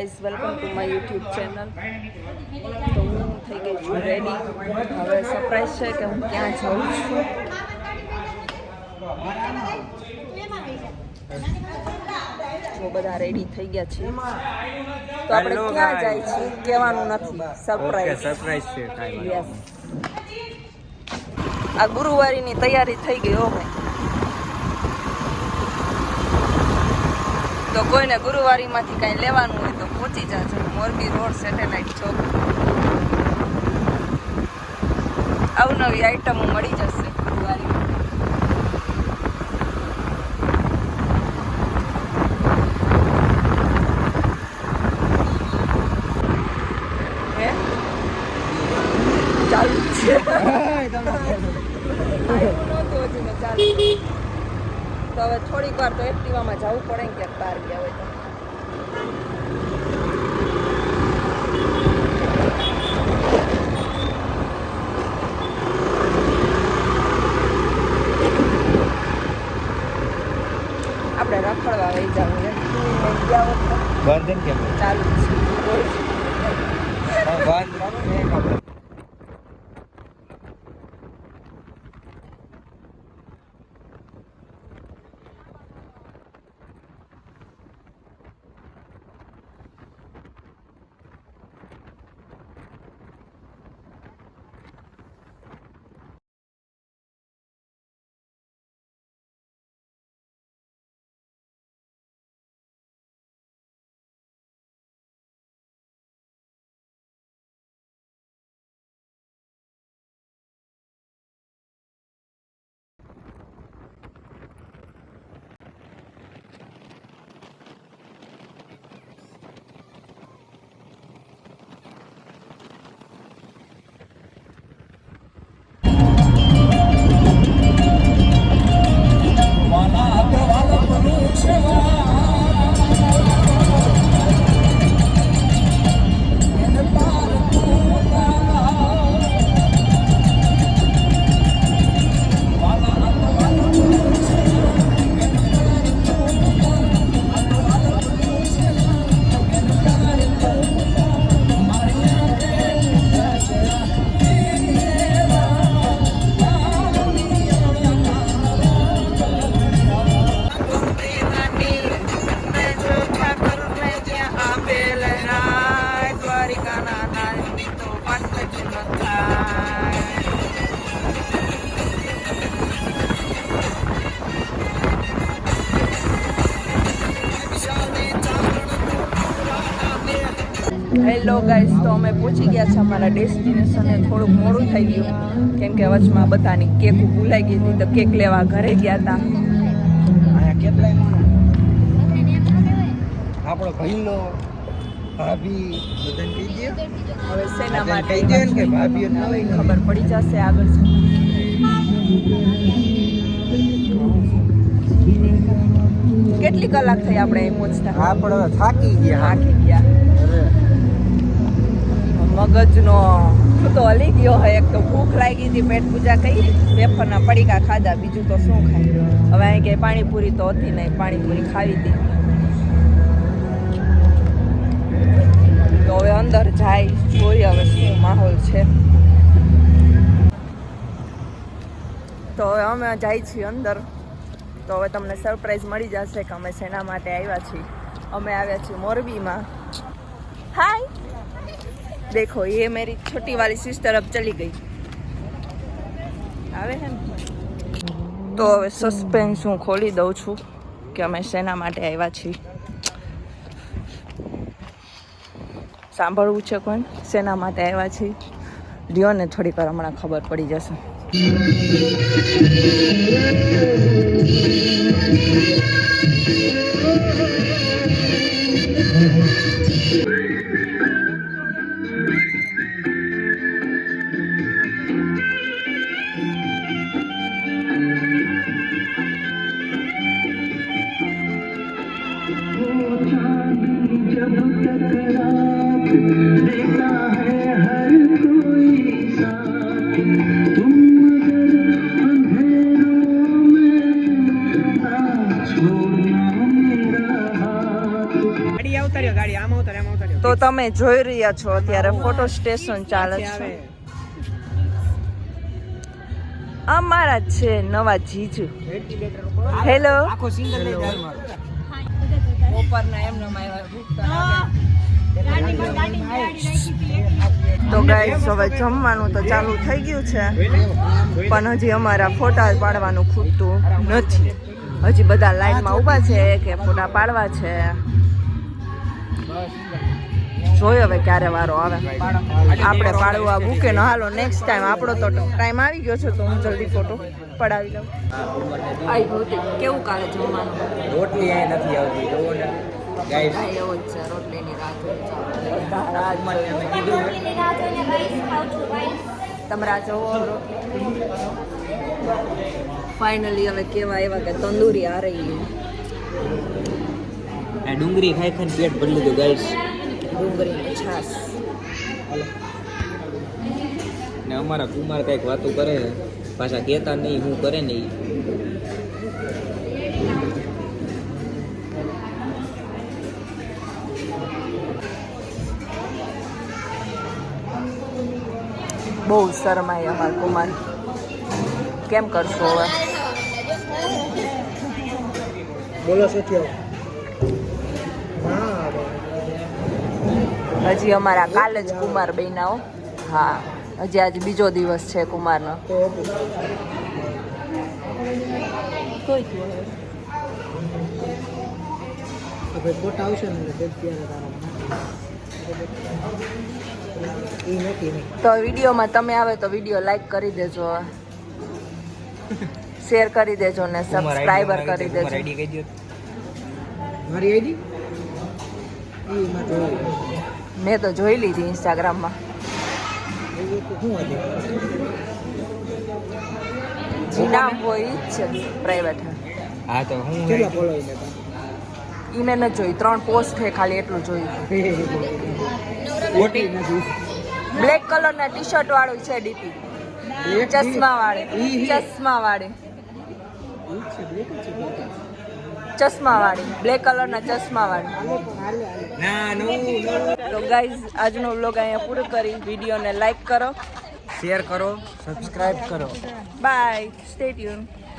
Guys welcome to my YouTube channel તો હું થઈ ગઈ છું રેડી હવે સરપ્રાઈઝ છે કે હું ક્યાં જાઉં છું. તો બધા રેડી થઈ ગયા છે. તો આપણે ક્યાં જાય છે કહેવાનું નથી. સરપ્રાઈઝ સરપ્રાઈઝ છે યસ આ ગુરુવારીની તૈયારી થઈ ગઈ હો ભાઈ તો કોઈને ગુરુવારીમાંથી કાંઈ લેવાનું પહોંચી જાજો મોરબી રોડ સેટેલાઇટ ચોક અવનવી આઈટમો મળી જશે ચાલુ છે. તો હવે થોડીક વાર તો એક્ટિવામાં જવું પડે ને ક્યાંક બહાર ગયા હોય તો. આપણે રખડવા લઈ જવું એમ. ગયા બંધ કેમ? ચાલુ છે. બંધ હેલો ગાઈસ તો અમે પહોંચી ગયા છે અમારા ડેસ્ટિનેશને થોડુંક મોડું થઈ ગયું. કેમ કે વચમાં બધાની કેક ભૂલાઈ ગઈ હતી તો કેક લેવા ઘરે ગયા હતા. આપણો ભાઈલો ભાભી બધાને કહી દે. હવે શેના માટે કે ભાભી હવે ખબર પડી જશે આગળ કેટલી કલાક થઈ આપણે પહોંચતા? આપણે થાકી ગયા. થાકી ગયા. મગજનો તો હલી ગયો હોય, એક તો ભૂખ લાગી હતી, પેટ પૂજા કરી, વેફરના પડીકા ખાધા, બીજું તો શું ખાય હવે અહીં કે પાણીપુરી તો હતી નહીં, પાણીપુરી ખાવી હતી. તો હવે અંદર જાય જોઈએ હવે શું માહોલ છે. તો હવે અમે જાય છીએ અંદર. તો હવે તમને સરપ્રાઈઝ મળી જશે કે અમે શેના માટે આવ્યા છીએ. અમે આવ્યા છીએ મોરબીમાં. હાય देखो ये मेरी छोटी वाली सिस्टर अब चली गई આવે છે ને તો હવે સસ્પેન્સ હું ખોલી દઉં છું કે અમે શેના માટે આવ્યા છીએ સાંભળવું છે કોણ શેના માટે આવ્યા છીએ લ્યો ને થોડીક વાર હમણાં ખબર પડી જશે તો તમે જોઈ રહ્યા છો અત્યારે ફોટો સ્ટેશન ચાલે છે. અમારા છે નવા જીજુ. હેલો આખો સિંગલ લઈ જાય મારો બપોરના એમ નમાય તો ગાઈસ હવે જમવાનું તો ચાલુ થઈ ગયું છે. પણ હજી અમારા ફોટા પાડવાનું ખૂટતું નથી. હજી બધા લાઈનમાં ઊભા છે કે ફોટા પાડવા છે. જોયો હવે ક્યારે વારો આવે. આપણે પાડવા મૂકે ન હાલો નેક્સ્ટ ટાઈમ આપણો તો ટાઈમ આવી ગયો છે તો હું જલ્દી ફોટો પડાવી લઉં. આઈ ભૌતિક કેવું કાલે જમવાનું? રોટલી અહીં નથી આવતી જોવો ને ગાઈસ હા, એવો જ છે રોટલીની રાહ છે. બધા રાહ જ જોઈ. અમે કીધું તમે રાહ જોવો ફાઇનલી હવે કેવા એવા કે તંદૂરી આ રહી આ ડુંગળી ખાઈ ખાઈને પેટ ભરી લીધું ગાઈસ ડુંગરી છાશ. ને અમારા કુમાર કંઈક વાતો કરે પાછા કહેતા નહીં હું કરે નહીં. બહુ શરમાય અમાર કુમાર. કેમ કરશો હવે? બોલો હજી અમારા કાલે જ કુમાર બહેનાઓ હા. હજી આજ બીજો દિવસ છે કુમારનો. આવશે ને તો વિડીયોમાં તમે આવે તો વીડિયો લાઈક કરી દેજો. શેર કરી દેજો ને સબસ્ક્રાઈબર કરી દેજો. મારી આઈડી? માં તો જોઈ લીધી ઇન્સ્ટાગ્રામમાં એ તો શું હતી જે નામ? હોય જ છે પ્રાઇવેટ હા તો હું ઈ મેં નથી જોઈ ત્રણ પોસ્ટ છે ખાલી એટલું જોયું. બ્લેક કલરના ટી શર્ટ વાળું છે ડીપી ચશ્મા વાળે ચશ્મા વાળે ચશ્મા વાળી બ્લેક કલરના ચશ્મા વાળી તો ગાઈઝ આજનો વ્લોગ અહીંયા પૂરો કરી. વિડીયોને લાઈક કરો. શેર કરો સબસ્ક્રાઇબ કરો. By stay tune